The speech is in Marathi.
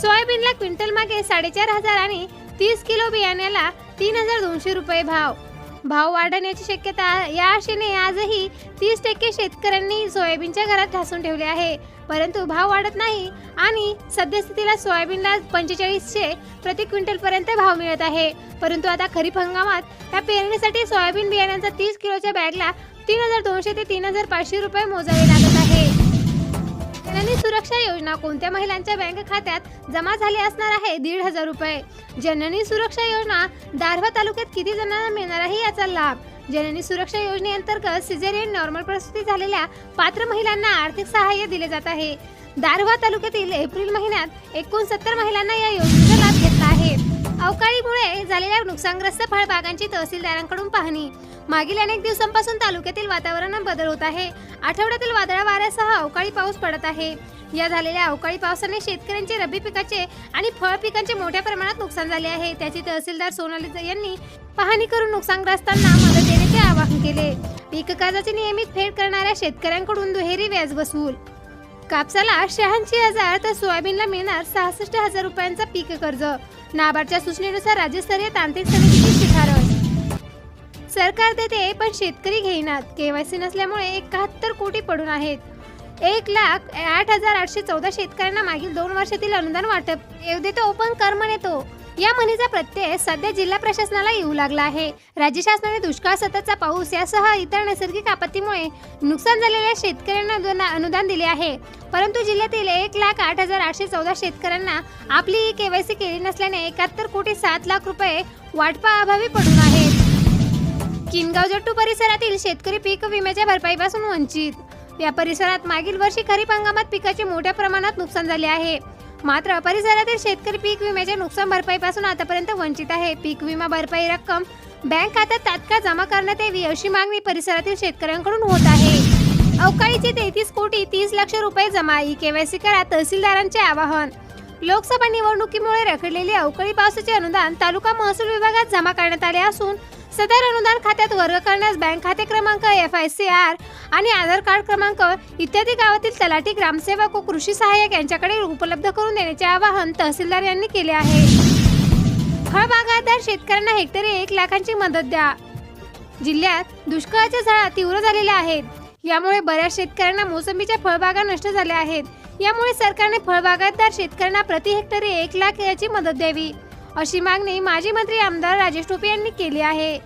सोयाबीनला क्विंटल मागे साडेचार हजार आणि तीस किलो बियाण्याला तीन हजार दोनशे रुपये भाव. भाव वाढण्याची शक्यता या आशेने आजही तीस टक्के शेतकऱ्यांनी सोयाबीनच्या घरात ठासून ठेवले आहे. परंतु भाव वाढत नाही आणि सद्यस्थितीला सोयाबीनला पंचेचाळीसशे प्रति क्विंटल पर्यंत भाव मिळत आहे. परंतु आता खरीप हंगामात या पेरणीसाठी सोयाबीन बियाण्यांचा तीस किलोच्या बॅगला तीन हजार दोनशे ते तीन हजार पाचशे रुपये मोजावे लागत आहे. जननी सुरक्षा योजना कोणत्या महिलांच्या बँक खात्यात जमा झाली असणार आहे? दीड हजार रुपये. जननी सुरक्षा योजना दारव्हा तालुक्यात किती जणांना मिळणार आहे याचा लाभ? जननी सुरक्षा योजनेअंतर्गत सिझेरियन नॉर्मल प्रसूती झालेल्या पात्र महिलांना आर्थिक सहाय्य दिले जात आहे. दारव्हा तालुक्यातील एप्रिल महिन्यात एकोणसत्तर महिलांना या योजनेचा लाभ घेतला आहे. अवकाळीमुळे झालेल्या नुकसानग्रस्त फळबागांची तहसीलदारांकडून पाहणी. मागील अनेक दिवसांपासून तालुक्यातील वातावरणात बदल होत आहे. आठवड्यातील वादळा वाऱ्यासह अवकाळी पाऊस पडत आहे. या झालेल्या अवकाळी पावसाने शेतकऱ्यांचे रब्बी पिकाचे आणि फळ पिकांचे मोठ्या प्रमाणात नुकसान झाले आहे. त्याची तहसीलदार सोनाली यांनी पाहणी करून नुकसानग्रस्तांना मदत देण्याचे आवाहन केले. पीक कर्जाची नियमित फेड करणाऱ्या शेतकऱ्यांकडून दुहेरी व्याज वसूल. कापसाला शहाऐंशी हजार तर सोयाबीनला मिळणार सहासष्ट हजार रुपयांचा पीक कर्ज. नाबार्डच्या सूचनेनुसार राज्यस्तरीय तांत्रिक समिती सरकार देते पण शेतकरी घेईनात. केवायसी नसल्यामुळे एकाहत्तर कोटी पडून आहेत. एक लाख आठ हजार आठशे चौदा शेतकऱ्यांना मागील दोन वर्षातील अनुदान वाटप. येऊ देतो ओपन कर्म नेतो. या म्हणीचा प्रत्यय सध्या जिल्हा प्रशासनाला येऊ लागला आहे. राज्य शासनाने दुष्काळ सततचा पाऊस यासह इतर नैसर्गिक आपत्तीमुळे नुकसान झालेल्या शेतकऱ्यांना अनुदान- अनुदान दिले आहे. परंतु जिल्ह्यातील एक लाख आठ हजार आठशे चौदा शेतकऱ्यांना आपली केवायसी केली नसल्याने एकाहत्तर कोटी सात लाख रुपये वाटपाअभावी पडून आहेत. किनगाव जट्टू परिसरातील शेतकरी पीक विम्याच्या भरपाईपासून वंचित. या परिसरात मागील वर्षी खरीप हंगामात पिकाचे मोठ्या प्रमाणात नुकसान झाले आहे. मात्र परिसरातील शेतकरी पीक विम्याच्या नुकसान भरपाईपासून आतापर्यंत वंचित आहे. पीक विमा भरपाई रक्कम बँक खात्यात तात्काळ जमा करण्यात यावी अशी मागणी परिसरातील शेतकऱ्यांकडून होत आहे. अवकाळीचे तेहतीस कोटी तीस लक्ष रुपये जमा ई केवायसी करा तहसीलदारांचे आवाहन. लोकसभा निवडणुकीमुळे रखडलेले अवकाळी पावसाचे अनुदान तालुका महसूल विभागात जमा करण्यात आले असून सदर अनुदान खात्यात वर्ग करण्यास बँक खाते क्रमांक एफ आय सी आर आणि आधार कार्ड क्रमांक इत्यादी गावातील तलाठी ग्रामसेवक व कृषी सहाय्यक यांच्याकडे उपलब्ध करून देण्याचे आवाहन तहसीलदार यांनी केले आहे. फळबागायतदार शेतकऱ्यांना हेक्टरी एक लाखांची मदत द्या. जिल्ह्यात दुष्काळाच्या झळा तीव्र झालेल्या आहेत. यामुळे बऱ्याच शेतकऱ्यांना मोसंबीच्या फळबागा नष्ट झाल्या आहेत. यामुळे सरकारने फळबागायतदार शेतकऱ्यांना प्रति हेक्टरी एक लाख याची मदत द्यावी. अशी मागणी माजी मंत्री आमदार राजेश टोपे यांनी केली आहे.